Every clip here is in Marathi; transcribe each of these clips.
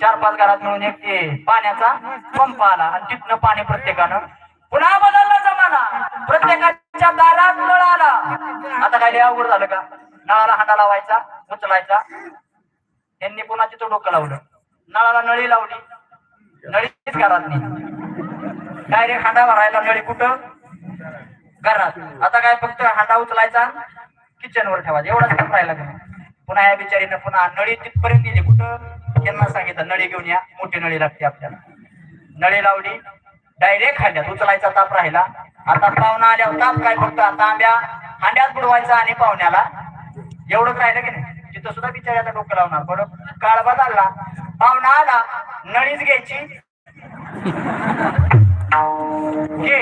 चार पाच घरात मिळून एक ते पाण्याचा पंप आला आणि तिथनं पाणी प्रत्येकानं पुन्हा बदलला जमाना प्रत्येकाच्या दारात नळ आला. आता काय अवघड झालं का? नळाला हांडा लावायचा उचलायचा. यांनी पुन्हा तिथं डोकं लावलं. नळाला नळी लावली. नळीच घरात नाही. डायरेक्ट हांडा भरायला नळी कुठं? घरात. आता काय फक्त हांडा उचलायचा किचन वर ठेवायचा. एवढाच राहिला का पुन्हा या बिचारीनं पुन्हा नळी तिथपर्यंत दिली कुठं? त्यांना सांगितलं नळी घेऊन या मोठी नळी लागते आपल्याला. नळी लावली डायरेक्ट हांड्यात उचलायचा ताप राहिला. आता पाहुणा आल्यावर ताप काय फक्त? आता आंब्या हांड्यात बुडवायचा आणि पाहुण्याला एवढंच राहिलं की नाही. तिथं सुद्धा बिचाऱ्याला डोकं लावणार बरोबर काळबा चालला पाहुणा आला नळीच घ्यायची. घे.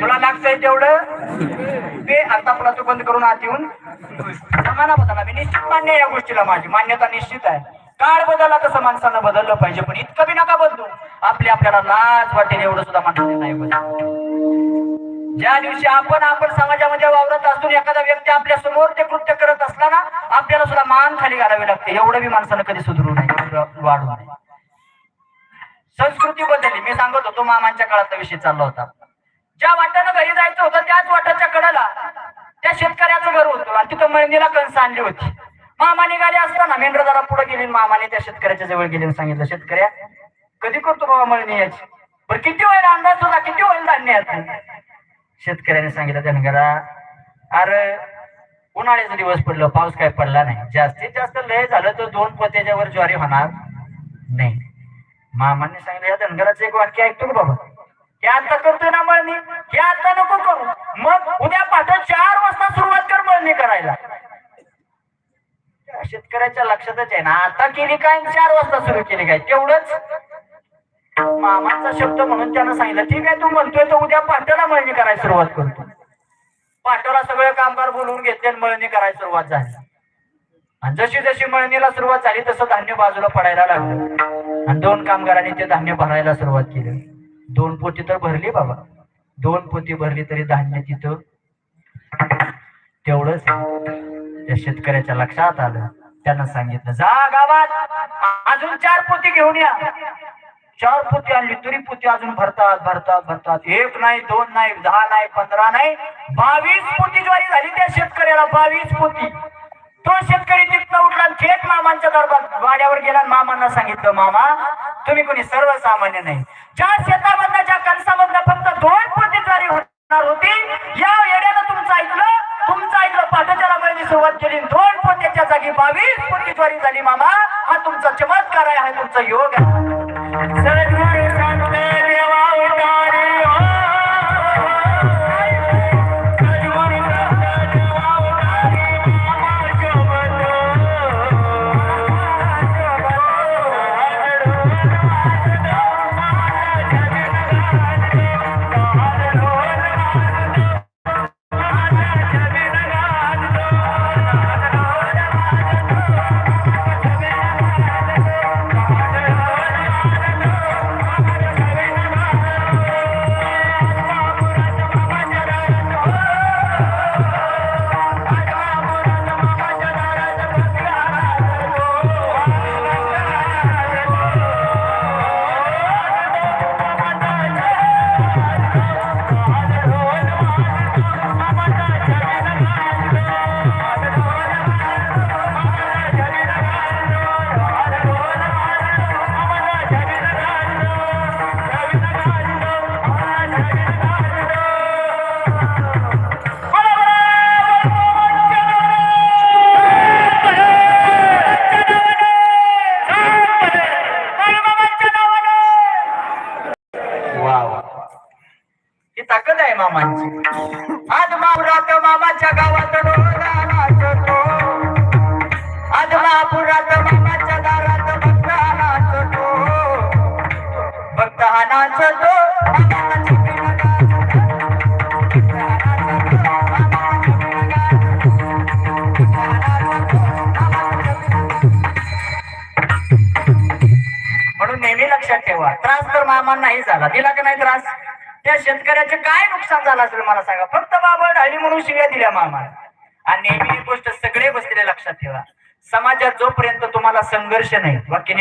तुला लागतंय तेवढं. ते आता तुला तू बंद करून आत येऊन. समाना बदला मी निश्चित मान्य आहे या गोष्टीला माझी. मान्यता निश्चित आहे. काळ बदलला तसं माणसानं बदललं पाहिजे पण इतकं बी नका बदलू. आपली आपल्याला लाज वाटेल एवढं सुद्धा माणसाने नाही बदल. ज्या दिवशी आपण आपण समाजामध्ये वावरत असून एखादा व्यक्ती आपल्यासमोर ते कृत्य करत असला ना आपल्याला सुद्धा मान खाली घालावी लागते. एवढं बी माणसानं कधी सुधरू नाही वाढू नये. संस्कृती बदलली. मी सांगत होतो मामांच्या काळाचा विषय चालला होता. ज्या वाट्यानं घरी जायचं होतं त्याच वाटाच्या कडेला त्या शेतकऱ्याचं घर होतं. आणि तिथं मळणीला कणसं आणली होती. मामा निघाले असताना मेंढर जरा पुढे गेली मामाने त्या शेतकऱ्याच्या जवळ गेले सांगितलं शेतकऱ्या कधी करतो बाबा मळणी याची? बरं किती होईल अंदाज तुझा? किती होईल धान्य शेतकऱ्याने सांगितलं त्याने घरा अरे उन्हाळ्याचा दिवस पडलं पाऊस काय पडला नाही. जास्तीत जास्त लय झालं तर दोन पोत्याच्या वर ज्वारी होणार नाही. मामाने सांगितलं या धनगराचं एक वाक्य ऐकतो का बाबा? हे आता करतोय ना मळणी? हे आता नको करू. मग उद्या पाठ चार वाजता सुरुवात कर मळणी करायला. शेतकऱ्याच्या लक्षातच आहे ना आता केली काय चार वाजता सुरू केली काय? तेवढंच. मामाचा शब्द म्हणून त्यानं सांगितलं ठीक आहे तू म्हणतोय तर उद्या पाट्याला मळणी करायला सुरुवात करतो. पाट्याला सगळे कामगार बोलवून घेतले आणि मळणी करायला सुरुवात झाली. आणि जशी जशी मळणीला सुरुवात झाली तसं धान्य बाजूला पडायला लागलं. आणि दोन कामगारांनी ते धान्य भरायला सुरुवात केली. दोन पोती तर भरली बाबा. दोन पोती भरली तरी धान्य तिथं तेवढंच त्या शेतकऱ्याच्या लक्षात आलं. त्यानं सांगितलं जा गावात अजून चार पोती घेऊन या. चार पोती आणली तरी पोती अजून भरतात भरतात भरतात. एक नाही दोन नाही दहा नाही पंधरा नाही बावीस पोती ज्वारी झाली त्या शेतकऱ्याला बावीस पोती. तो शेतकरी मामांच्या दरबार वाड्यावर गेला मामांना सांगितलं मामा तुम्ही कोणी सर्वसामान्य नाही. ज्या शेतामधनं ज्या कणसामधनं फक्त दोन पोती ज्वारी होणार होती या येड्यानं तुमचं ऐकलं तुमचं ऐकलं पाठच्याला महिने सुरुवात केली. दोन पोत्याच्या जागी बावीस पोती ज्वारी झाली मामा. हा तुमचा चमत्कार आहे हा तुमचा योग आहे. मामांची आज मापुरात मामाच्या गावात डोळा आज महापुरात मामाच्या दारात भक्त हा भक्त हा नाचतो म्हणून नेहमी लक्षात ठेवा त्रास तर मामांना नाही झाला. दिला की नाही त्रास? त्या शेतकऱ्याचे काय नुकसान झालं असेल मला सांगा. फक्त बाबा ढाळी म्हणून शिव्या दिल्या मामा. आणि नेहमी ही गोष्ट सगळे बसलेले लक्षात ठेवा. समाजात जोपर्यंत तुम्हाला संघर्ष नाही वाक्य